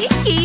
E, e.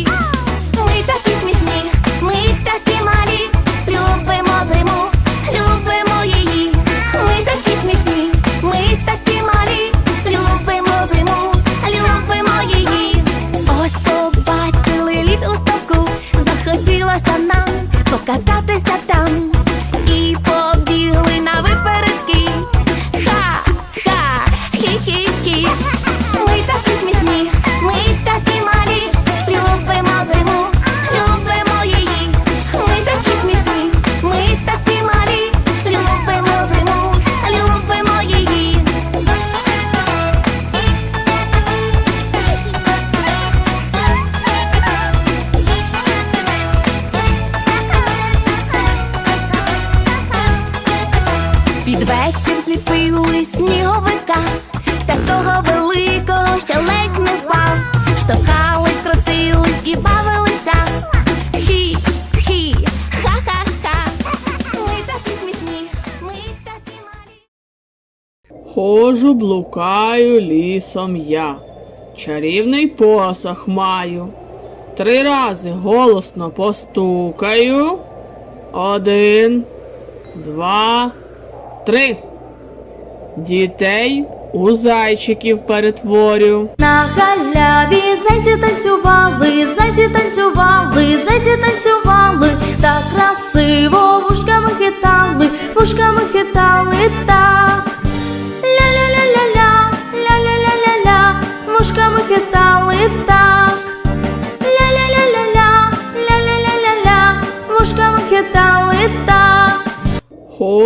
Хожу, блукаю лісом я, чарівний посох маю. Три рази голосно постукаю. Один, два, три. Дітей у зайчиків перетворю. На галяві зайці танцювали, зайці танцювали, зайці танцювали,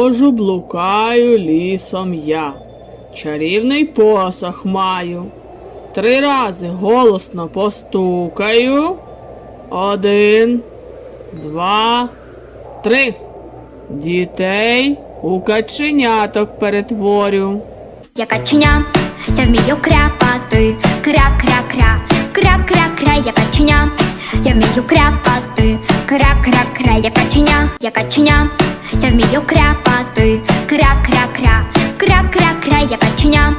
Хожу, блукаю лісом я, чарівний посох маю. Три рази голосно постукаю. Один, два, три. Дітей у каченяток перетворю. Я каченя, я вмію кряпати, кря-кря-кря, кря-кря-кря, я каченя, я вмію кряпати, кря-кря-кря, я каченя, я каченя, я вмію кряпати, кря-кря-кря, кря-кря-кря, я каченя,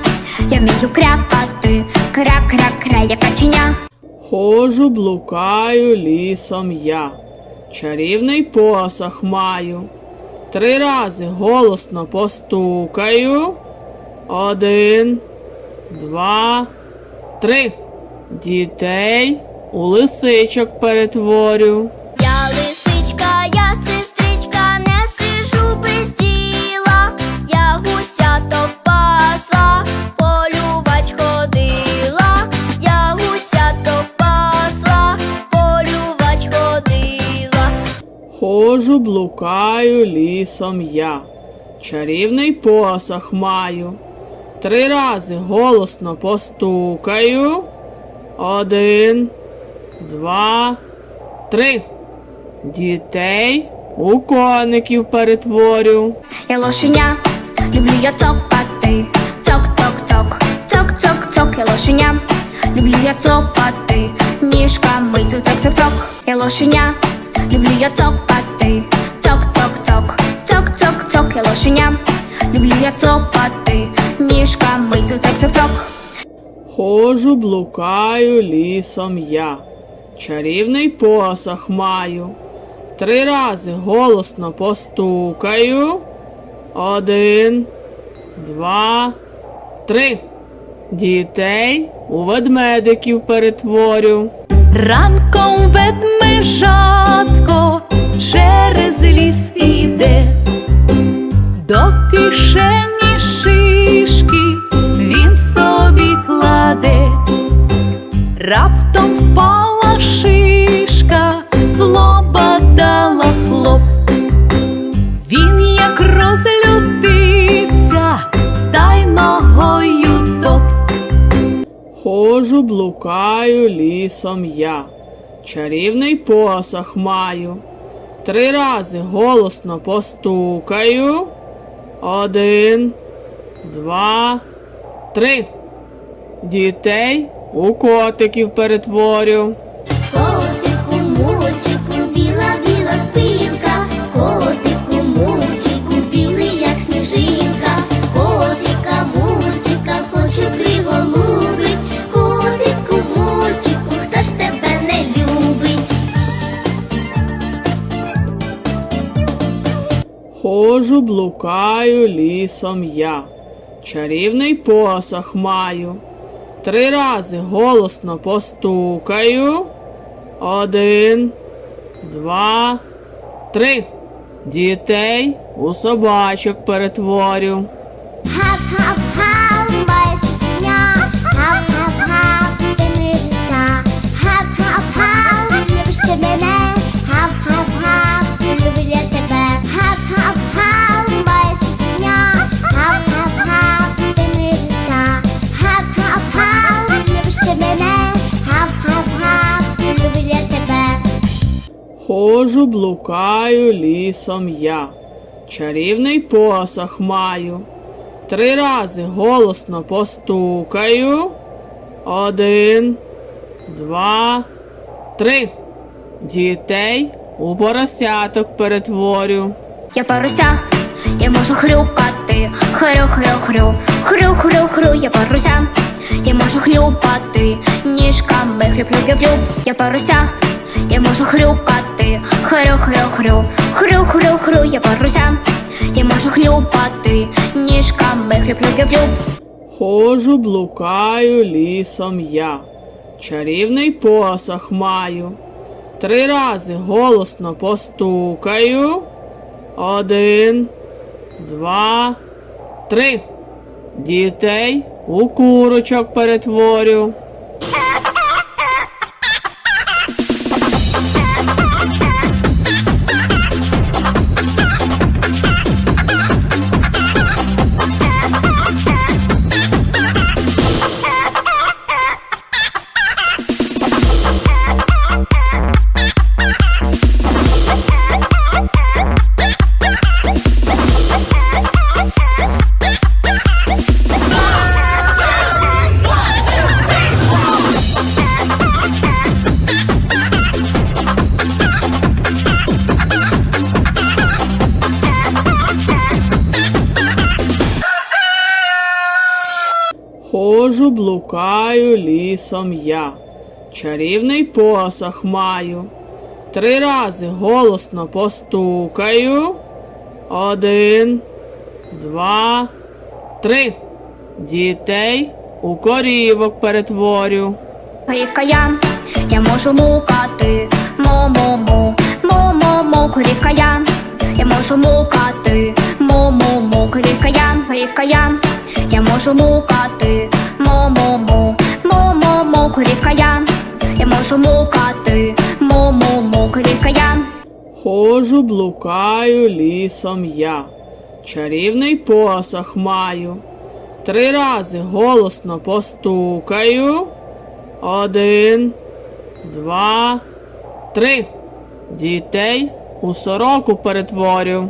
я вмію кряпати, кря-кря-кря, я каченя. Хожу, блукаю лісом я, чарівний посох маю. Три рази голосно постукаю. Один, два, три. Дітей у лисичок перетворю. Хожу, блукаю лісом я, чарівний посох маю. Три рази голосно постукаю. Один, два, три. Дітей у коників перетворю. Я лошеня, люблю я цокати, цок-цок-цок, цок-цок-цок, я лошеня, люблю я цокати, ніжками цок-цок-цок, я лошеня, люблю я цокати, цок-цок-цок, цок-цок-цок, я лошеня, люблю я цокати, ніжками цок-цок-цок. Хожу, блукаю лісом я, чарівний посох маю. Три рази голосно постукаю. Один, два, три. Дітей у ведмедиків перетворю. Ранком ведмежатко блукаю лісом я, чарівний посох маю. Три рази голосно постукаю. Один, два, три. Дітей у котиків перетворю. Ходжу, блукаю лісом я, чарівний посох маю. Три рази голосно постукаю. Один, два, три. Дітей у собачок перетворю. Ходжу, блукаю лісом я, чарівний посох маю. Три рази голосно постукаю. Один, два, три. Дітей у поросяток перетворю. Я паруся, я можу хрюкати, хрю-хрю-хрю, хрю-хрю-хрю, я паруся, я можу хлюпати, ніжками хрюп-хрюп-хрюп, я паруся, я можу хрюкати, хрю-хрю-хрю, хрю-хрю-хрю, я паруся, я можу хлюпати, ніжками хрюп-хрюп-хрюп. Ходжу, блукаю лісом я, чарівний посох маю. Три рази голосно постукаю. Один, два, три. Дітей у курочок перетворю. Блукаю лісом я, чарівний посох маю. Три рази голосно постукаю. Один, два, три. Дітей у корівок перетворю. Корівка я, я можу мукати, му-му-му, му-му-му, корівка я, я можу мукати, му-му-му, корівка я, корівка я, я можу мукати, му-му-му, корівка я, я можу мукати, корівка я. Ходжу, блукаю лісом я, чарівний посох маю. Три рази голосно постукаю. Один, два, три. Дітей у сороку перетворю.